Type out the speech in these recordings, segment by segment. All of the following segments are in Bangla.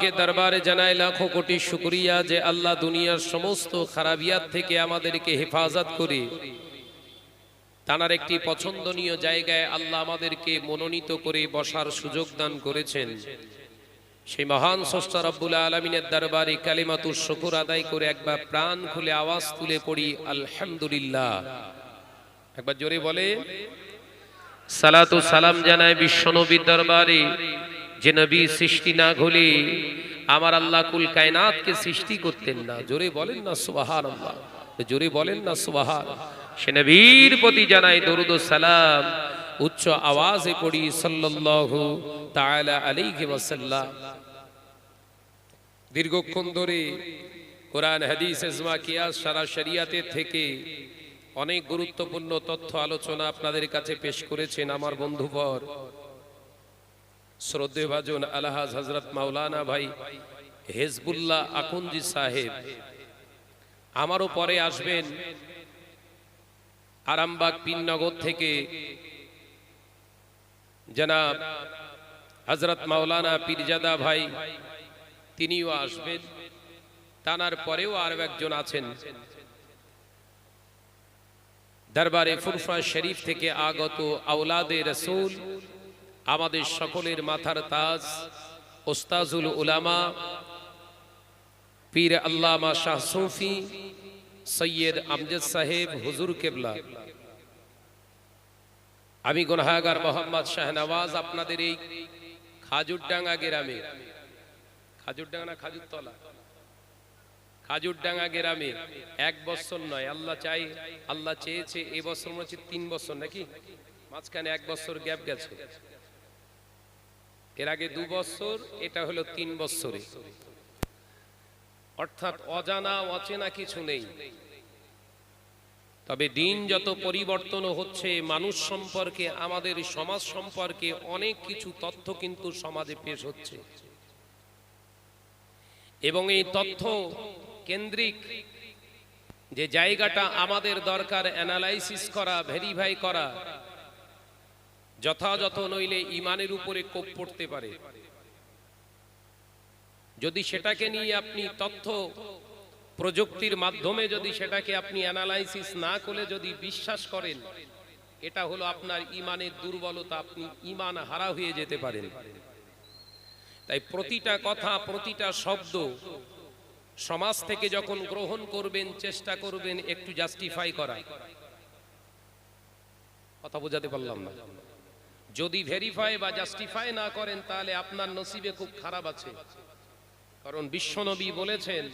কে দরবারে জানাই লাখো কোটি শুকরিয়া যে আল্লাহ দুনিয়ার সমস্ত খারাপিয়াত থেকে আমাদেরকে হেফাজত করে। তানার একটি পছন্দনীয় জায়গায় আল্লাহ আমাদেরকে মনোনীত করে বসার সুযোগ দান করেছেন। সেই মহান স্রষ্টা রব্বুল আলমিনের দরবারে কালিমাতুর শুকুর আদায় করে একবার প্রাণ খুলে আওয়াজ তুলে পড়ি, আলহামদুলিল্লাহ। একবার জোরে বলে। সালাতু সালাম জানায় বিশ্বনবীর দরবারে। যে নবী সৃষ্টি না হলে আমার আল্লাহ কুল কায়নাতকে সৃষ্টি করতেন না। জোরে বলেন না সুবাহান আল্লাহ জোরে বলেন না সুবাহান। সে নবীর প্রতি জানাই দরুদ সালাম, উচ্চ আওয়াজে পড়ি সাল্লাল্লাহু তাআলা আলাইহি ওয়াসাল্লাম। দীর্ঘক্ষণ ধরে কোরআন, হাদিস, ইজমা, কিয়াস সারা শরিয়াতের থেকে অনেক গুরুত্বপূর্ণ তথ্য আলোচনা আপনাদের কাছে পেশ করেছেন আমার বন্ধুবর। শ্রদ্ধে ভাজন আলহাজ হজরত মাওলানা ভাই হেজবুল্লাহ আকুঞ্জি সাহেব। আমারও পরে আসবেন আরামবাগ পিননগর থেকে। জনাব হজরত মাওলানা পীরজাদা ভাই, তিনিও আসবেন। তানার পরেও আরও একজন আছেন। দরবারে ফুরফা শরীফ থেকে আগত আওলাদে রসুল আমাদের সকলের মাথার তাজ। ওস্তাজুল উলামা পীর আল্লামা শাহ সুফি সৈয়দ আমজদ সাহেব হুজুর কেবলা। আমি গুনহাগার মোহাম্মদ শাহনওয়াজ আপনাদের এই খাজুরডাঙ্গা গ্রামে। খাজুরডাঙ্গা না খাজুরতলা। খাজুরডাঙ্গা গ্রামে এক বছর নয় আল্লাহ চাই আল্লাহ চেয়েছে এ বছর মনে হচ্ছে তিন বছর নাকি? মাঝখানে এক বছর গ্যাপ গেছে। এর আগে দু বছর, এটা হলো তিন বছরে। অর্থাৎ অজানা, অচেনা কিছু নেই। তবে দিন যত পরিবর্তন হচ্ছে, মানুষ সম্পর্কে, আমাদের সমাজ সম্পর্কে অনেক কিছু তথ্য কিন্তু সমাজে পেশ হচ্ছে। এবং এই তথ্য কেন্দ্রিক যে জায়গাটা আমাদের দরকার অ্যানালাইসিস করা ভেরিফাই করা যথাযথ নইলে ইমানের উপরে কোপ পড়তে পারে। যদি সেটাকে নিয়ে আপনি তথ্য প্রযুক্তির মাধ্যমে যদি সেটাকে আপনি অ্যানালাইসিস না করে যদি বিশ্বাস করেন, এটা হলো আপনার ইমানের দুর্বলতা, আপনি ইমান হারা হয়ে যেতে পারেন। তাই প্রতিটা কথা, প্রতিটা শব্দ সমাজ থেকে যখন গ্রহণ করবেন, চেষ্টা করবেন একটু জাস্টিফাই করা। কথা বোঝাতে পারলাম না। যদি ভেরিফাই বা জাস্টিফাই না করেন, তাহলে আপনার নসিবে খুব খারাপ আছে। কারণ বিশ্বনবী বলেছেন,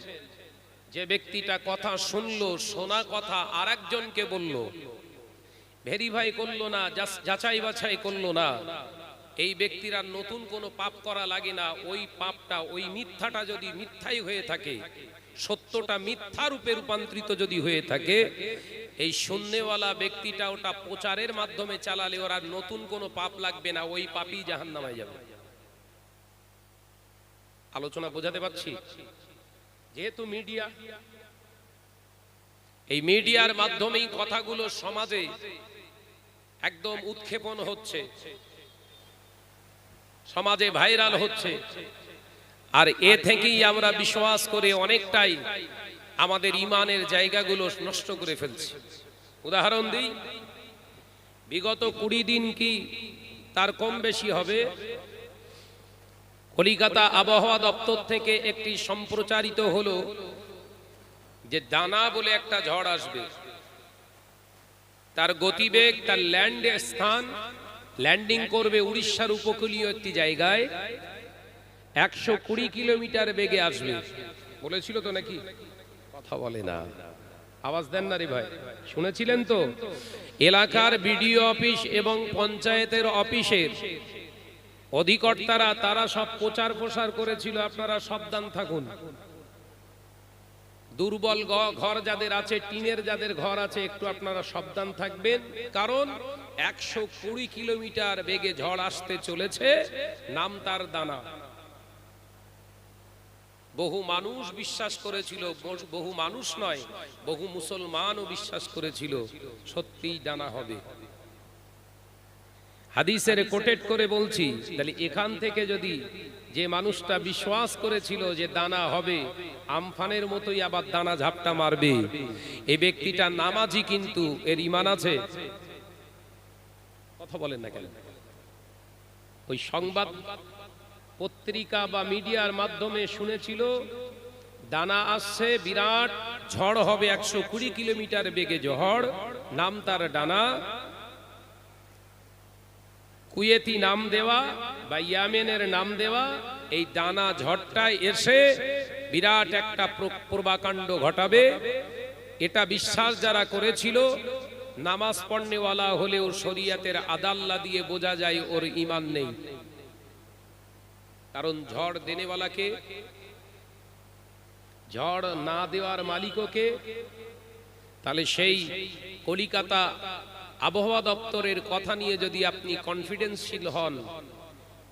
যে ব্যক্তিটা কথা শুনলো, শোনা কথা আর একজনকে বলল ভেরিফাই করল না যাচাই বাছাই করল না, এই ব্যক্তির আর নতুন কোনো পাপ করা লাগে না, ওই পাপটা, ওই মিথ্যাটা যদি মিথ্যাই হয়ে থাকে, সত্যটা মিথ্যা রূপে রূপান্তরিত যদি হয়ে থাকে এই শূন্যওয়ালা ব্যক্তিটা ওটা প্রচারের মাধ্যমে চালালে ওর নতুন কোনো পাপ লাগবে না, ওই পাপই জাহান নামায় যাবে। আলোচনা বোঝাতে পারছি? যেহেতু মিডিয়া, এই মিডিয়ার মাধ্যমেই কথাগুলো সমাজে একদম উৎক্ষেপণ হচ্ছে, সমাজে ভাইরাল হচ্ছে। আর এ থেকেই আমরা বিশ্বাস করে অনেকটাই আমাদের ইমানের জায়গাগুলো নষ্ট করে ফেলছে। উদাহরণ দিই, বিগত কুড়ি দিন কি তার কম বেশি হবে? কলিকাতা আবহাওয়া দপ্তর থেকে একটি সম্প্রচারিত হলো যে দানা বলে একটা ঝড় আসবে। তার গতিবেগ, তার ল্যান্ডের স্থান, ল্যান্ডিং করবে উড়িষ্যার উপকূলীয় একটি জায়গায়, একশো কুড়ি কিলোমিটার বেগে আসবে। বলেছিল তো নাকি? কথা বলে না। আওয়াজ দেন না রে ভাই। শুনেছিলেন তো? এলাকার বিডিও অফিস এবং পঞ্চায়েতের অফিসের অধিকর্তারা, তারা সব প্রচার প্রসার করেছিল। আপনারা সাবধান থাকুন। দুর্বল ঘর যাদের আছে, টিনের যাদের ঘর আছে, একটু আপনারা সাবধান থাকবেন। কারণ একশো কুড়ি কিলোমিটার বেগে ঝড় আসতে চলেছে। নাম তার দানা। বহু মানুষ বিশ্বাস করেছিল, বহু মানুষ নয়, বহু মুসলমানও বিশ্বাস করেছিল, সত্যিই ডানা হবে। হাদিসের কোটেট করে বলছি, তাহলে এখান থেকে যদি যে মানুষটা বিশ্বাস করেছিল যে দানা হবে, আমফানের মতোই আবার দানা ঝাপটা মারবে। এই ব্যক্তিটা নামাজি কিন্তু এর ইমান আছে? কথা বলেন না কেন? ওই সংবাদ পত্রিকা বা মিডিয়ার মাধ্যমে শুনেছিল, দানা আসছে, বিরাট ঝড় হবে একশো কুড়ি কিলোমিটার বেগে ঝড় নাম তার ডানা, কুয়েতি নাম দেওয়া বা ইয়ামেনের নাম দেওয়া, এই দানা ঝড়টায় এসে বিরাট একটা প্র- প্রবাকাণ্ড ঘটাবে। এটা বিশ্বাস যারা করেছিল, নামাজ পড়নেওয়ালা হলেও শরিয়াতের আদাল্লা দিয়ে বোঝা যায় ওর ইমান নেই। কারণ ঝড় দেনেওয়ালাকে, ঝড় না দেওয়ার মালিককে, তাহলে সেই কলিকাতা আবহাওয়া দপ্তরের কথা নিয়ে যদি আপনি কনফিডেন্সশীল হন,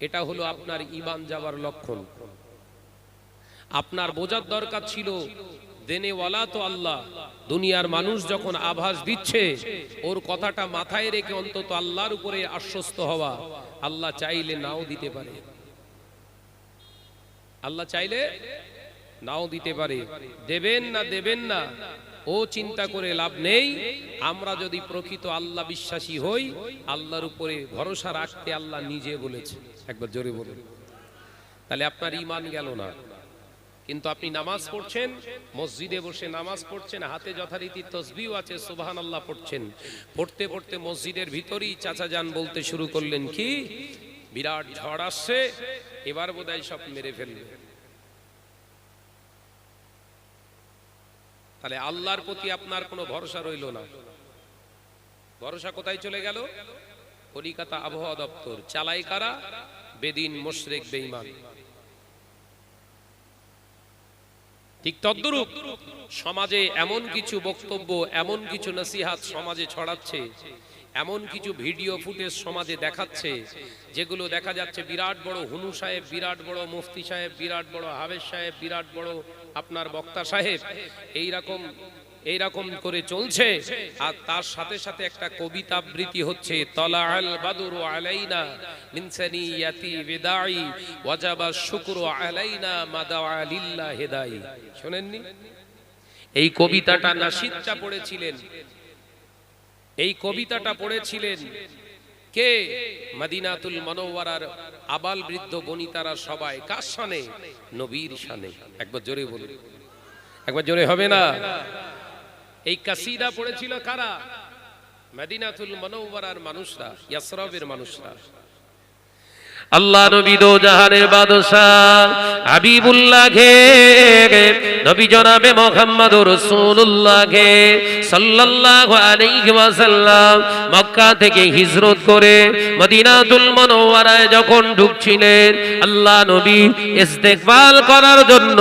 এটা হলো আপনার ইমান যাওয়ার লক্ষণ। আপনার বোঝার দরকার ছিল, দেনেওয়ালা তো আল্লাহ, দুনিয়ার মানুষ যখন আভাস দিচ্ছে, ওর কথাটা মাথায় রেখে অন্তত আল্লাহর উপরে আশ্বস্ত হওয়া, আল্লাহ চাইলে নাও দিতে পারে। আল্লাহ চাইলে নাও দিতে পারে। দেবেন না দেবেন না। ও চিন্তা করে লাভ নেই। আমরা যদি প্রকৃত আল্লাহ বিশ্বাসী হই, আল্লাহর উপরে ভরসা রাখতে আল্লাহ নিজে বলেছে। একবার জোরে বলুন। তাহলে আপনার ইমান গেল না। কিন্তু আপনি নামাজ পড়ছেন, মসজিদে বসে নামাজ পড়ছেন, হাতে যথারীতি তসবিও আছে সুবহান আল্লাহ পড়ছেন। পড়তে পড়তে মসজিদের ভিতরেই চাচা যান বলতে শুরু করলেন, কি? বিরাট ঝড় আসছে, এবার বোধহয় সব মেরে ফেলবে। তাহলে আল্লাহর প্রতি আপনার কোনো ভরসা রইল না। ভরসা কোথায় চলে গেল? কলিকাতা আবহাওয়া দপ্তর। চালাই কারা? বেদিন মোশরেক বেঈমান। ঠিক তদ্রুপ, সমাজে এমন কিছু বক্তব্য, এমন কিছু নসিহাত সমাজে ছড়াচ্ছে, এমন কিছু ভিডিও ফুটেজ সমাজে দেখাচ্ছে, যেগুলো দেখা যাচ্ছে বিরাট বড় হুনু সাহেব, বিরাট বড় মুফতি সাহেব, বিরাট বড় হাবেজ সাহেব, বিরাট বড় আপনার বক্তা সাহেব এই রকম এই রকম করে চলছে। আর তার সাথে সাথে একটা কবিতা আবৃত্তি হচ্ছে তলা আল বাদুরু আলাইনা মিন বিদাই, ওয়াজাবা শুকরু আলাইনা মাদাআ লিল্লাহ হিদাই শুনেননি? এই কবিতাটা নাসিদটা পড়েছিলেন। এই কবিতাটা পড়েছিলেন কে? মদিনাতুল মনোয়ারার আবাল বৃদ্ধ বনিতারা সবাই। কার সানে? নবীর সানে। একবার জোরে বলুন। একবার জোরে হবে না? এই কাসিদা পড়েছিল কারা? মেদিনাথুল মনোবরার মানুষরা ইয়াসরবের মানুষরা। আল্লাহ নবী দো জাহানের বাদশাহ হাবিবুল্লাহ ঘে নবী জনাবে মোহাম্মদ ঘে সাল্লাল্লাহু আলাইহি ওয়াসাল্লাম মক্কা থেকে হিজরত করে মদিনাতুল যখন ঢুকছিলেন, আল্লাহ নবী করার জন্য,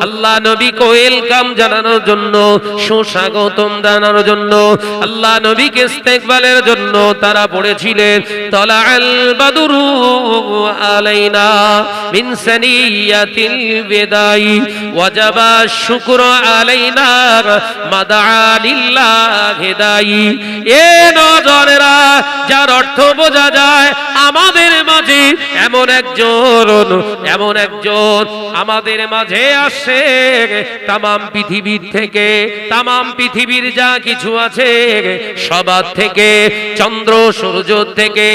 আল্লাহ নবীকে ওয়েলকাম জানানোর জন্য, সুস্বাগতম জানানোর জন্য, আল্লাহ নবীকে জন্য তারা পড়েছিলেন তলা আল বাদুরু علينا من سنية الوداع وجب الشكر علينا مدعا لله داعي এ নজরেরা যার অর্থ বোঝা যায় আমাদের মাঝে এমন একজন এমন একজন আমাদের মাঝে আসে তামাম পৃথিবীর থেকে তামাম পৃথিবীর যা কিছু আছে সবার থেকে চন্দ্র সূর্য থেকে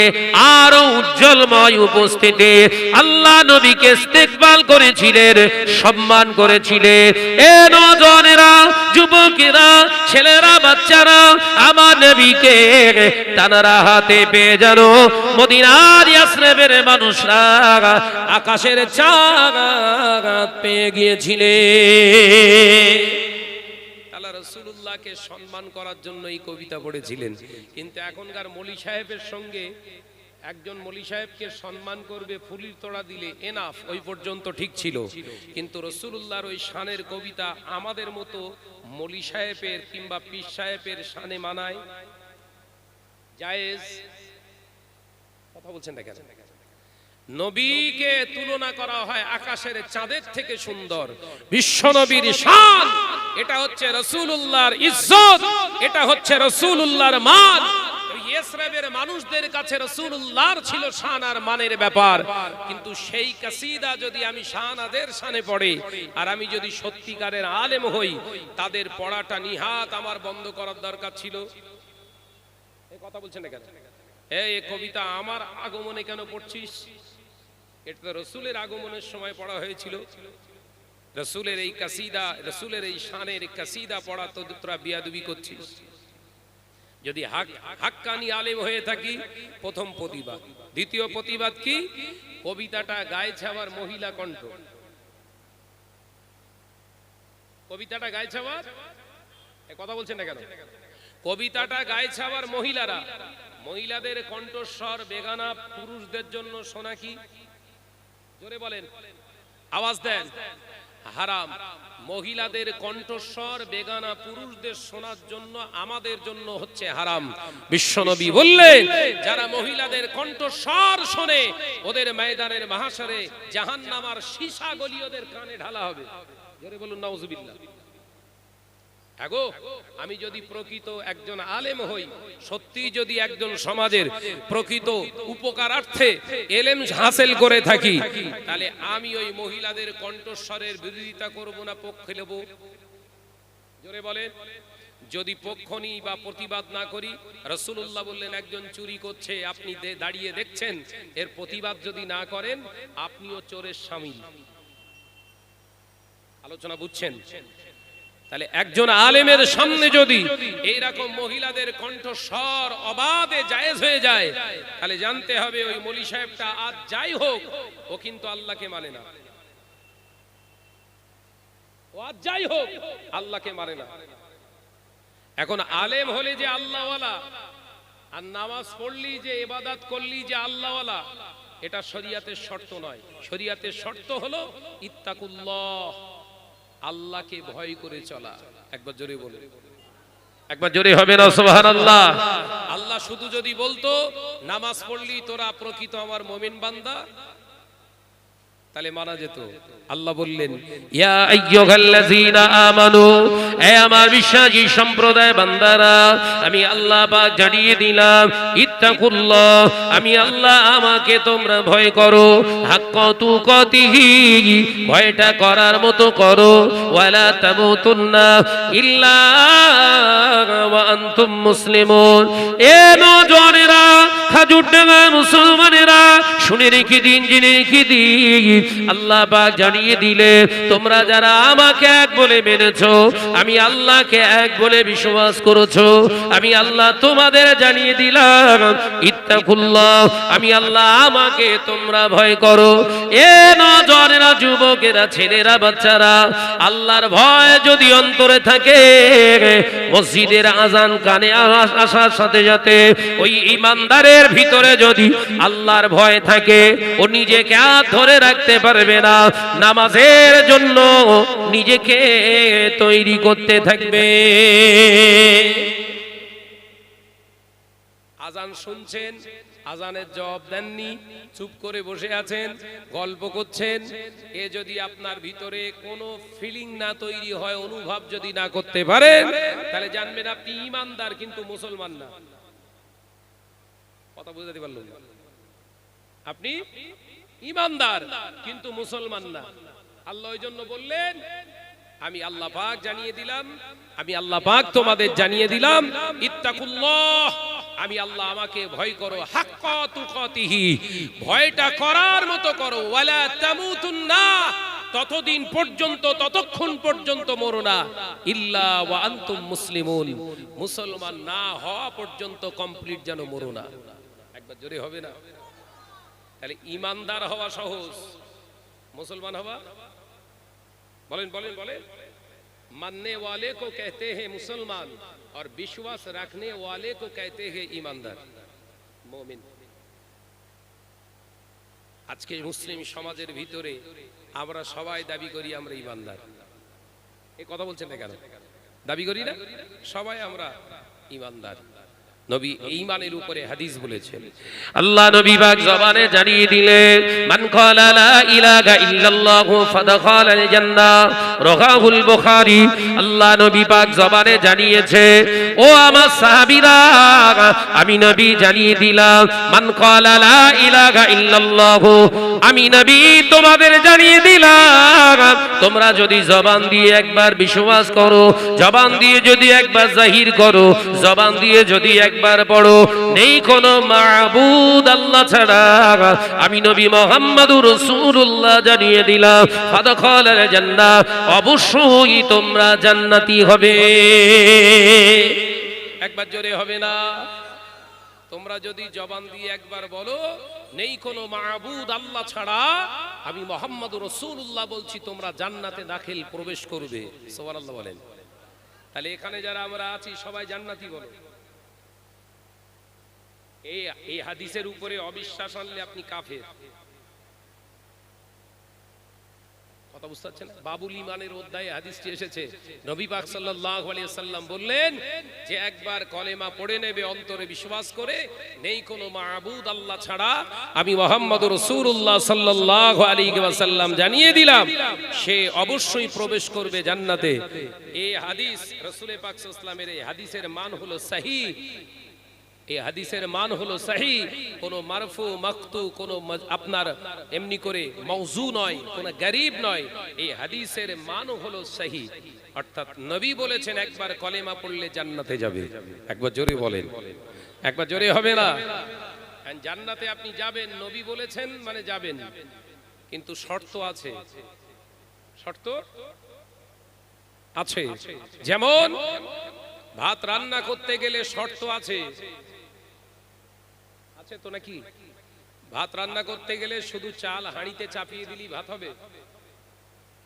আরো উজ্জ্বলময় উপস্থিতি। আল্লাহ নবীকে ইস্তেকবাল করেছিলেন, সম্মান করেছিলেন। এ নজনেরা, যুবকেরা, ছেলেরা, বাচ্চারা, আমার নবীকে তানারা হাতে পেয়ে যেন মদিনার ইয়াসরেবের মানুষরা আকাশের চাঁদ পেয়ে রসুল্লাহকে সম্মান করার জন্য এই কবিতা পড়েছিলেন। কিন্তু এখনকার মলি সাহেবের সঙ্গে একজন মলি সাহেবকে সম্মান করবে, ফুলির তোড়া দিলে এনাফ ওই পর্যন্ত ঠিক ছিল। কিন্তু রসুল্লাহর ওই শানের কবিতা আমাদের মতো মলি সাহেবের কিংবা পীর সাহেবের শানে মানায়। জায়েজ, কথা বলছেন নবীকে তুলনা করা হয় আকাশের চাঁদের থেকে সুন্দর, বিশ্ব নবীর শান। এটা হচ্ছে রসুল্লাহর ইজ্জত, এটা হচ্ছে রসুল্লাহর মান। এ ইসরাবের মানুষদের কাছে রসুল্লাহর ছিল শান আর মানের ব্যাপার। কিন্তু সেই কাসিদা যদি আমি শানাদের শানে পড়ে আর আমি যদি সত্যিকারের আলেম হই, তাদের পড়াটা নিহাত আমার বন্ধ করার দরকার ছিল। কথা বলছেন কেন? এই কবিতা আমার আগমনে কেন পড়ছিস? এটা তো রসুলের আগমনের সময় পড়া হয়েছিল। রসুলের এই কাসিদা, রসুলের এই শানের কাসিদা পড়া তো তোরা বিয়াদুবি করছিস। যদি হাক হাক্কানি আলেম হয়ে থাকি, প্রথম প্রতিবাদ। দ্বিতীয় প্রতিবাদ কি? কবিতাটা গাইছে আবার মহিলা কণ্ঠ। কবিতাটা গাইছে আবার? কথা বলছেন না কেন? কবিতাটা গাইছে আবার মহিলারা। মহিলাদের কণ্ঠস্বর বেগানা, পুরুষদের জন্য শোনা কি? জোরে বলেন। আওয়াজ দেন। হারাম। মহিলাদের কণ্ঠস্বর বেগানা পুরুষদের শোনার জন্য আমাদের জন্য হচ্ছে হারাম। বিশ্বনবী বললেন যারা মহিলাদের কণ্ঠস্বর শোনে, ওদের ময়দানের মহাশরে জাহান্নামার সীসা গলি ওদের কানে ঢালা হবে। বলুন, নাউজুবিল্লাহ। আগো, আমি যদি প্রকৃত একজন আলেম হই সত্যি যদি একজন সমাজের প্রকৃত উপকারার্থে এলেম হাসিল করে থাকি, তাহলে আমি ওই মহিলাদের কণ্ঠস্বরের বিরোধিতা করব না, পক্ষে নেব। জোরে বলেন। যদি পক্ষ নিই বা প্রতিবাদ না করি রসুল্লাহ বললেন, একজন চুরি করছে, আপনি দাঁড়িয়ে দেখছেন, এর প্রতিবাদ যদি না করেন, আপনিও চোরের স্বামী। আলোচনা বুঝছেন? তাহলে একজন আলেমের সামনে যদি এইরকম মহিলাদের কণ্ঠস্বর অবাধে জায়েজ হয়ে যায়, তাহলে জানতে হবে ওই মলি সাহেবটা আজ যাই হোক, ও কিন্তু আল্লাহকে মানে না। যাই হোক, আল্লাহকে মানে না। এখন আলেম হলে যে আল্লাহওয়ালা, আর নামাজ পড়লি যে ইবাদত করলি যে আল্লাহওয়ালা, এটা শরিয়াতের শর্ত নয়। শরিয়াতের শর্ত হলো ইত্তাকুল্লাহ। আল্লাহকে ভয় করে চলা। একবার জোরে বলে একবার জোরে হবে না সোহান আল্লাহ শুধু যদি বলতো নামাজ পড়লি তোরা প্রকৃত আমার মুমিন বান্দা। তাহলে মানা যেত। আল্লাহ বললেন আমার বিশ্বাসী সম্প্রদায় বান্দারা, আমি আল্লাহ পাক জানিয়ে দিলাম, ইত্তাকুল্লাহ, আমি আল্লাহ আমাকে তোমরা ভয় করো, হাক্ক তুকাতিহি, ভয়টা করার মতো করো, ওয়ালা তামুতুন্না ইল্লা ওয়া আনতুম মুসলিমুন। এ নজরেরা খাজুর ডাঙ্গা মুসলমানেরা শুনে রেখে দিন, জেনে রেখে দিন। আল্লাহ পাক জানিয়ে দিলে, তোমরা যারা আমাকে এক বলে মেনেছো, আমি আল্লাহকে এক বলে বিশ্বাস করেছ, আমি আল্লাহ তোমাদের জানিয়ে দিলাম, ইত্তাকুল্লাহ, আমি আল্লাহ আমাকে তোমরা ভয় করো। এ নজরেরা যুবকেরা, ছেলেরা, বাচ্চারা, আল্লাহর ভয় যদি অন্তরে থাকে, মসজিদের আজান কানে আসার সাথে সাথে, ওই ইমানদারের ভিতরে যদি আল্লাহর ভয় থাকে ও নিজেকে আর ধরে রাখতে পারবে না। নামাজের জন্য নিজেকে তৈরি করতে থাকবে। আজান শুনছেন, আজানের জবাব দেননি, চুপ করে বসে আছেন, গল্প করছেন। এ যদি আপনার ভিতরে কোনো ফিলিং না তৈরি হয়, অনুভব যদি না করতে পারেন, তাহলে জানবেন আপনি ইমানদার কিন্তু মুসলমান না। কথা বুঝতে পারলেন আপনি ইমানদার কিন্তু মুসলমান না। আল্লাহ ওই জন্য বললেন, আমি আল্লাহ পাক জানিয়ে দিলাম, আমি আল্লাহ পাক তোমাদের জানিয়ে দিলাম, ইত্তাকুল্লাহ, আমি আল্লাহ আমাকে ভয় করো, হাক্কা তুকাতিহি, ভয়টা করার মতো করো, ওয়ালা তামুতুন্না, ততদিন পর্যন্ত, ততক্ষণ পর্যন্ত মরো না, ইল্লা ওয়া আনতুম মুসলিমুন, মুসলমান না হওয়া পর্যন্ত কমপ্লিট যেন মরো না। একবার জোরে হবে না? তাহলে ইমানদার হওয়া সহজ মুসলমান হওয়া বলেন বলেন বলেন मानने वाले को कहते हैं मुसलमान और विश्वास रखने वाले को कहते हैं ईमानदार मोमिन আজকে মুসলিম সমাজের ভিতরে আমরা সবাই দাবি করি আমরা ইমানদার এই কথা বলছেন না কেন দাবি করি না সবাই আমরা ইমানদার নবী উপরে হাদিস বলেছেন। আল্লাহ নবী পাক জবানে জানিয়ে দিলেন, মান লা ইলাহা ইল্লাল্লাহু জান্নাহ বুখারী। আল্লাহ নবী পাক জবানে জানিয়েছে, ও আমার সাহাবীরা, আমি নবী জানিয়ে দিলাম, মান লা ইলাহা ইল্লাল্লাহু আমি নবী তোমাদের জানিয়ে দিলাম, তোমরা যদি জবান দিয়ে একবার বিশ্বাস করো, জবান দিয়ে যদি একবার জাহির করো, জবান দিয়ে যদি একবার পড়ো। নেই কোনো মাবুদ আল্লাহ ছাড়া। আমি নবী মোহাম্মদুর রাসূলুল্লাহ জানিয়ে দিলাম ফাদখালাল জান্নাহ, অবশ্যই তোমরা জান্নাতি হবে। একবার জোরে হবে না? তোমরা যদি জবান দিয়ে একবার বলো, নেই কোনো মাহবুদ আল্লাহ ছাড়া। আমি মোহাম্মদ রসুল্লাহ বলছি, তোমরা জান্নাতে দাখিল প্রবেশ করবে। সোমান আল্লাহ বলেন। তাহলে এখানে যারা আমরা আছি, সবাই জান্নাতি বলো। এই হাদিসের উপরে অবিশ্বাস আনলে আপনি কাফের। কথা বুঝতে পারছেন? বাবুল ইমানের অধ্যায়ে হাদিসটি এসেছে। নবী পাক সাল্লাম বললেন যে, একবার কলেমা পড়ে নেবে, অন্তরে বিশ্বাস করে, নেই কোনো আল্লাহ ছাড়া। আমি জানিয়ে দিলাম, সে অবশ্যই প্রবেশ করবে জান্নাতে। এই হাদিস রাসূল পাক সাল্লাল্লাহু এই হাদিসের মান হলো সহিহ। এই হাদিসের মান হলো সাহি। কোন মারফু, মাকতু, কোন আপনার এমনি করে মৌজু নয়, কোন গরিব নয়। এই হাদিসের মান হলো সাহি। অর্থাৎ নবী বলেছেন, একবার কলেমা পড়লে জান্নাতে যাবে। একবার জোরে বলেন। একবার জোরে হবে না? জান্নাতে আপনি যাবেন, নবী বলেছেন মানে যাবেন। কিন্তু শর্ত আছে। শর্ত আছে। যেমন ভাত রান্না করতে গেলে শর্ত আছে। তো নাকি? ভাত রান্না করতে গেলে শুধু চাল হাঁড়িতে চাপিয়ে দিলি ভাত হবে?